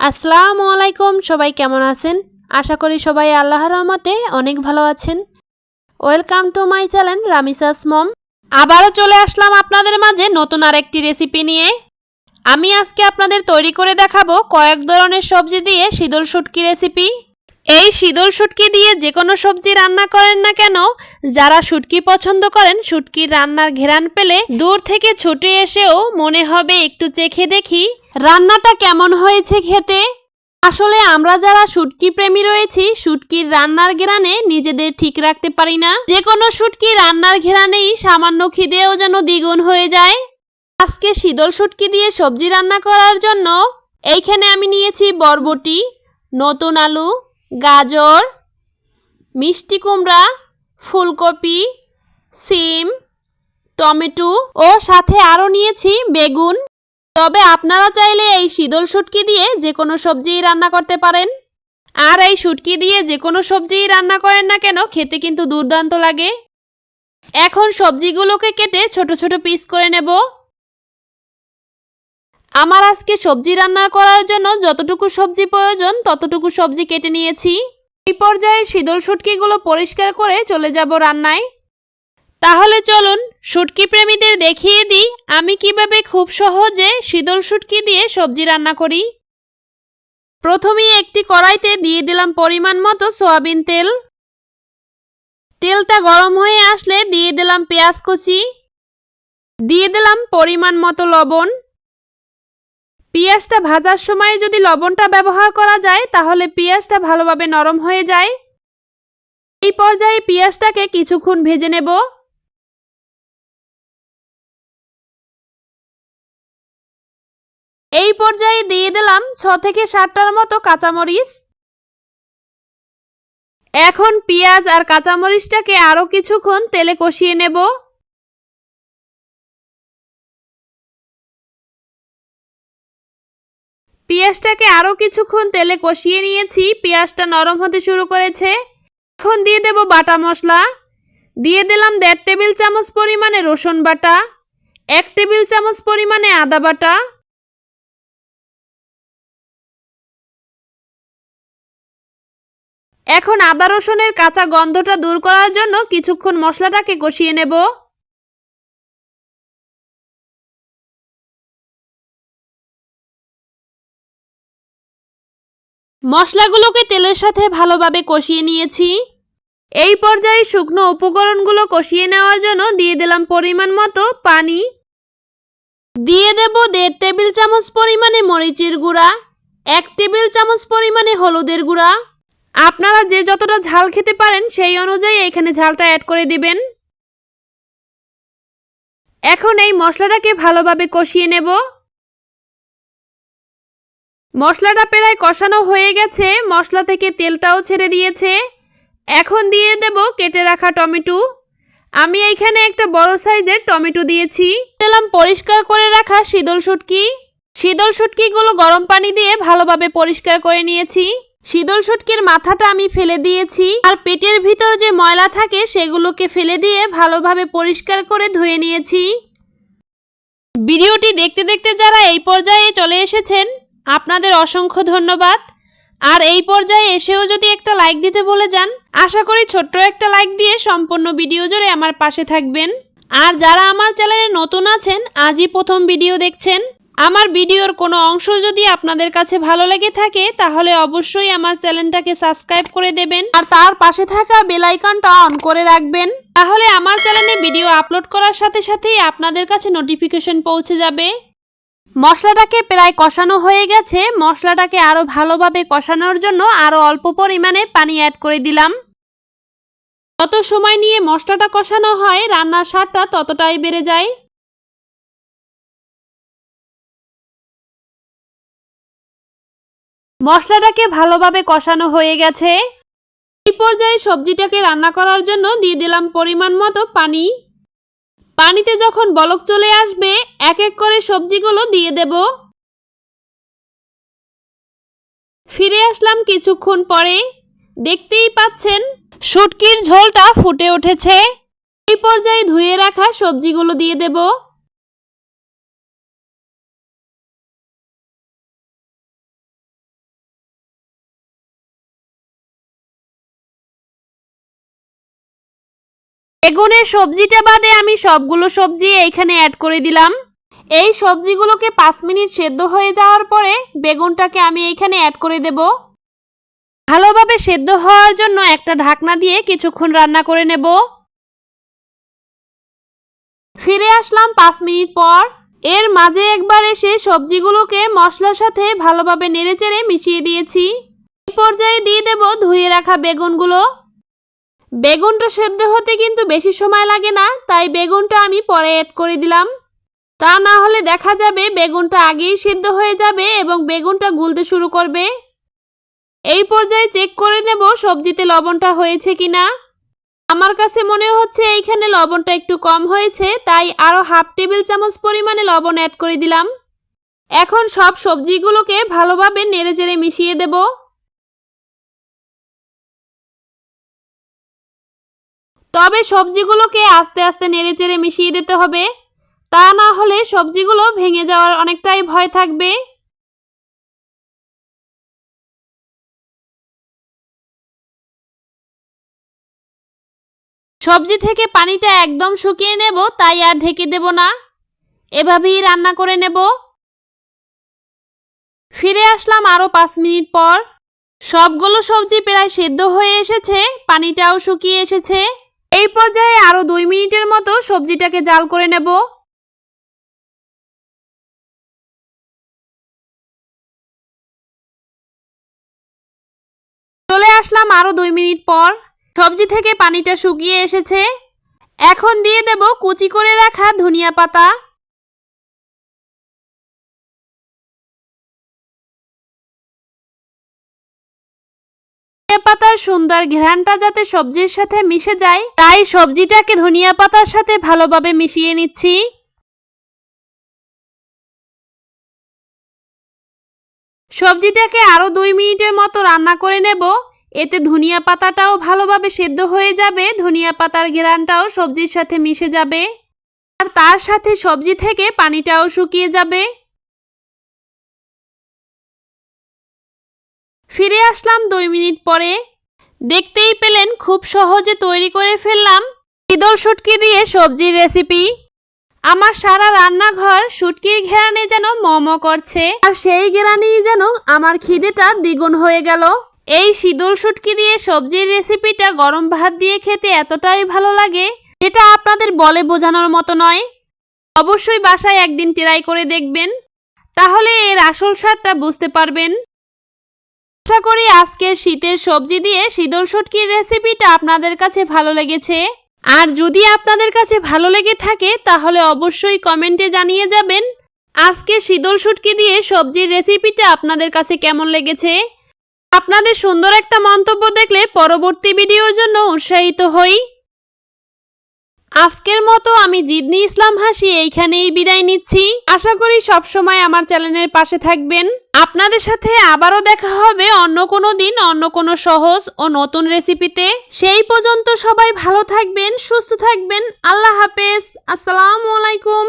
আসসালামু আলাইকুম, সবাই কেমন আছেন? আশা করি সবাই আল্লাহর রহমতে অনেক ভালো আছেন। Welcome to my channel Ramisa's mom. আবারও চলে আসলাম আপনাদের মাঝে নতুন আরেকটি রেসিপি নিয়ে। আমি আজকে আপনাদের তৈরি করে দেখাবো কয়েক ধরনের সবজি দিয়ে শীতল শুটকি রেসিপি। এই শীতল শুটকি দিয়ে যে কোনো সবজি রান্না করেন না কেন, যারা শুটকি পছন্দ করেন, শুটকির রান্নার ঘেরান পেলে দূর থেকে ছুটে এসেও মনে হবে একটু চেখে দেখি। রান্নাটা কেমন হয়েছে খেতে? আসলে আমরা যারা শুটকি প্রেমী রয়েছি, শুটকির রান্নার ঘেরানে নিজেদের ঠিক রাখতে পারি না। যে কোনো শুটকি রান্নার ঘেরানেই সামান্য খিদেও যেন দ্বিগুণ হয়ে যায়। আজকে শীতল শুটকি দিয়ে সবজি রান্না করার জন্য এইখানে আমি নিয়েছি বরবটি, নতুন আলু, গাজর, মিষ্টি কুমড়া, ফুলকপি, সিম, টমেটো ও সাথে আরও নিয়েছি বেগুন। তবে আপনারা চাইলে এই শীতল শুটকি দিয়ে যে কোনো সবজিই রান্না করতে পারেন। আর এই শুটকি দিয়ে যে কোনো সবজিই রান্না করেন না কেন, খেতে কিন্তু দুর্দান্ত লাগে। এখন সবজিগুলোকে কেটে ছোট ছোট পিস করে নেব। আমার আজকে সবজি রান্না করার জন্য যতটুকু সবজি প্রয়োজন, ততটুকু সবজি কেটে নিয়েছি। এই পর্যায়ে শীতল শুটকিগুলো পরিষ্কার করে চলে যাব রান্নায়। তাহলে চলুন শুটকি প্রেমীদের দেখিয়ে দিই আমি কীভাবে খুব সহজে শীতল শুটকি দিয়ে সবজি রান্না করি। প্রথমেই একটি কড়াইতে দিয়ে দিলাম পরিমাণ মতো সয়াবিন তেল। তেলটা গরম হয়ে আসলে দিয়ে দিলাম পেঁয়াজ কুচি। দিয়ে দিলাম পরিমাণ মতো লবণ। পেঁয়াজটা ভাজার সময় যদি লবণটা ব্যবহার করা যায় তাহলে পেঁয়াজটা ভালোভাবে নরম হয়ে যায়। এই পর্যায়ে পেঁয়াজটাকে কিছুক্ষণ ভেজে নেব। এই পর্যায়ে দিয়ে দিলাম ছ থেকে সাতটার মতো কাঁচামরিচ। এখন পেঁয়াজ আর কাঁচামরিচটাকে আরও কিছুক্ষণ তেলে কষিয়ে নেব। পেঁয়াজটাকে আরও কিছুক্ষণ তেলে কষিয়ে নিয়েছি, পেঁয়াজটা নরম হতে শুরু করেছে। এখন দিয়ে দেব বাটা মশলা। দিয়ে দিলাম দেড় টেবিল চামচ পরিমাণে রসুন বাটা, এক টেবিল চামচ পরিমাণে আদা বাটা। এখন আদা রসুনের কাঁচা গন্ধটা দূর করার জন্য কিছুক্ষণ মশলাটাকে কষিয়ে নেব। মশলাগুলোকে তেলের সাথে ভালোভাবে কষিয়ে নিয়েছি। এই পর্যায়ে শুকনো উপকরণগুলো কষিয়ে নেওয়ার জন্য দিয়ে দিলাম পরিমাণ মতো পানি। দিয়ে দেব দেড় টেবিল চামচ পরিমাণে মরিচের গুঁড়া, এক টেবিল চামচ পরিমাণে হলুদের গুঁড়া। আপনারা যে যতটা ঝাল খেতে পারেন, সেই অনুযায়ী এখানে ঝালটা অ্যাড করে দিবেন। এখন এই মশলাটাকে ভালোভাবে কষিয়ে নেব। মশলাটা প্রায় কষানো হয়ে গেছে, মশলা থেকে তেলটাও ছেড়ে দিয়েছে। এখন দিয়ে দেব কেটে রাখা টমেটো। আমি এইখানে একটা বড় সাইজের টমেটো দিয়েছি। দিলাম পরিষ্কার করে রাখা শীতল শুটকি। শীতল শুটকিগুলো গরম পানি দিয়ে ভালোভাবে পরিষ্কার করে নিয়েছি। শীতল শুটকির মাথাটা আমি ফেলে দিয়েছি। আর পেটের ভিতর যে ময়লা থাকে, সেগুলোকে ফেলে দিয়ে ভালোভাবে পরিষ্কার করে ধুয়ে নিয়েছি। ভিডিওটি দেখতে দেখতে যারা এই পর্যায়ে চলে এসেছেন, আপনাদের অসংখ্য ধন্যবাদ। আর এই পর্যায়ে এসেও যদি একটা লাইক দিতে বলে যান, আশা করি ছোট্ট একটা লাইক দিয়ে সম্পূর্ণ ভিডিও জুড়ে আমার পাশে থাকবেন। আর যারা আমার চ্যানেলে নতুন আছেন, আজই প্রথম ভিডিও দেখছেন। আমার ভিডিওর কোনো অংশ যদি আপনাদের কাছে ভালো লেগে থাকে তাহলে অবশ্যই আমার চ্যানেলটাকে সাবস্ক্রাইব করে দেবেন। আর তার পাশে থাকা বেল আইকনটা অন করে রাখবেন। তাহলে আমার চ্যানেলে ভিডিও আপলোড করার সাথে সাথেই আপনাদের কাছে নোটিফিকেশন পৌঁছে যাবে। মশলাটাকে প্রায় কষানো হয়ে গেছে। মশলাটাকে আরও ভালোভাবে কষানোর জন্য আরও অল্প পরিমাণে পানি অ্যাড করে দিলাম। যত সময় নিয়ে মশলাটা কষানো হয় রান্নার স্বাদটা ততটাই বেড়ে যায়। মশলাটাকে ভালোভাবে কষানো হয়ে গেছে। এই পর্যায়ে সবজিটাকে রান্না করার জন্য দিয়ে দিলাম পরিমাণ মতো পানি। পানিতে যখন বলক চলে আসবে, এক এক করে সবজিগুলো দিয়ে দেব। ফিরে আসলাম কিছুক্ষণ পরে। দেখতেই পাচ্ছেন, শুটকির ঝোলটা ফুটে উঠেছে। এই পর্যায়ে ধুয়ে রাখা সবজিগুলো দিয়ে দেব। বেগুনের সবজিটা বাদে আমি সবগুলো সবজি এইখানে অ্যাড করে দিলাম। এই সবজিগুলোকে পাঁচ মিনিট সেদ্ধ হয়ে যাওয়ার পরে বেগুনটাকে আমি এইখানে অ্যাড করে দেব। ভালোভাবে সেদ্ধ হওয়ার জন্য একটা ঢাকনা দিয়ে কিছুক্ষণ রান্না করে নেব। ফিরে আসলাম পাঁচ মিনিট পর। এর মাঝে একবার এসে সবজিগুলোকে মশলার সাথে ভালোভাবে নেড়েচেড়ে মিশিয়ে দিয়েছি। এই পর্যায়ে দিয়ে দেব ধুয়ে রাখা বেগুনগুলো। বেগুনটা সেদ্ধ হতে কিন্তু বেশি সময় লাগে না, তাই বেগুনটা আমি পরে অ্যাড করে দিলাম। তা না হলে দেখা যাবে বেগুনটা আগেই সিদ্ধ হয়ে যাবে এবং বেগুনটা গুলতে শুরু করবে। এই পর্যায়ে চেক করে নেব সবজিতে লবণটা হয়েছে কি না আমার কাছে মনে হচ্ছে এইখানে লবণটা একটু কম হয়েছে, তাই আরও হাফ টেবিল চামচ পরিমাণে লবণ অ্যাড করে দিলাম। এখন সব সবজিগুলোকে ভালোভাবে নেড়েচেড়ে মিশিয়ে দেব। তবে সবজিগুলোকে আস্তে আস্তে নেড়ে চেড়ে মিশিয়ে দিতে হবে। তা না হলে সবজিগুলো ভেঙে যাওয়ার অনেকটাই ভয় থাকবে। সবজি থেকে পানিটা একদম শুকিয়ে নেব, তাই আর ঢেকে দেব না। এভাবেই রান্না করে নেব। ফিরে আসলাম আরও পাঁচ মিনিট পর। সবগুলো সবজি প্রায় সেদ্ধ হয়ে এসেছে, পানিটাও শুকিয়ে এসেছে। এই পর্যায়ে আরও দুই মিনিটের মতো সবজিটাকে জাল করে নেব। চলে আসলাম আরও দুই মিনিট পর। সবজি থেকে পানিটা শুকিয়ে এসেছে। এখন দিয়ে দেব কুচি করে রাখা ধনিয়া পাতা। ধনিয়া পাতার সুন্দর ঘ্রাণটা যাতে সবজির সাথে মিশে যায়, তাই সবজিটাকে ধনিয়া পাতার সাথে ভালোভাবে মিশিয়ে নিচ্ছি। সবজিটাকে আরও দুই মিনিটের মতো রান্না করে নেব। এতে ধনিয়া পাতাটাও ভালোভাবে সেদ্ধ হয়ে যাবে ধনিয়া পাতার ঘেরানটাও সবজির সাথে মিশে যাবে। আর তার সাথে সবজি থেকে পানিটাও শুকিয়ে যাবে। ফিরে আসলাম দুই মিনিট পরে। দেখতেই পেলেন খুব সহজে তৈরি করে ফেললাম ইদল শুটকি দিয়ে সবজির রেসিপি। আমার সারা রান্নাঘর শুটকির ঘেরানে যেন মম করছে, আর সেই ঘেরানেই যেন আমার খিদেটা দ্বিগুণ হয়ে গেল। এই শীতল শুটকি দিয়ে সবজির রেসিপিটা গরম ভাত দিয়ে খেতে এতটাই ভালো লাগে, যেটা আপনাদের বলে বোঝানোর মতো নয়। অবশ্যই বাসায় একদিন ট্রাই করে দেখবেন। তাহলে এর আসল স্বাদটা বুঝতে পারবেন। আশা করি আজকের শীতের সবজি দিয়ে শীতল শুটকির রেসিপিটা আপনাদের কাছে ভালো লেগেছে। আর যদি আপনাদের কাছে ভালো লেগে থাকে, তাহলে অবশ্যই কমেন্টে জানিয়ে যাবেন, আজকে শীতল শুটকি দিয়ে সবজির রেসিপিটা আপনাদের কাছে কেমন লেগেছে? আপনাদের সুন্দর একটা মন্তব্য দেখলে পরবর্তী ভিডিওর জন্য উৎসাহিত হই। আজকের মতো আমি জিদনি ইসলাম হাসি এইখানেই বিদায় নিচ্ছি। আশা করি সব সময় আমার চ্যানেলের পাশে থাকবেন। আপনাদের সাথে আবারও দেখা হবে অন্য কোনো দিন, অন্য কোনো সহজ ও নতুন রেসিপিতে। সেই পর্যন্ত সবাই ভালো থাকবেন, সুস্থ থাকবেন। আল্লাহ হাফেজ। আসসালামু আলাইকুম।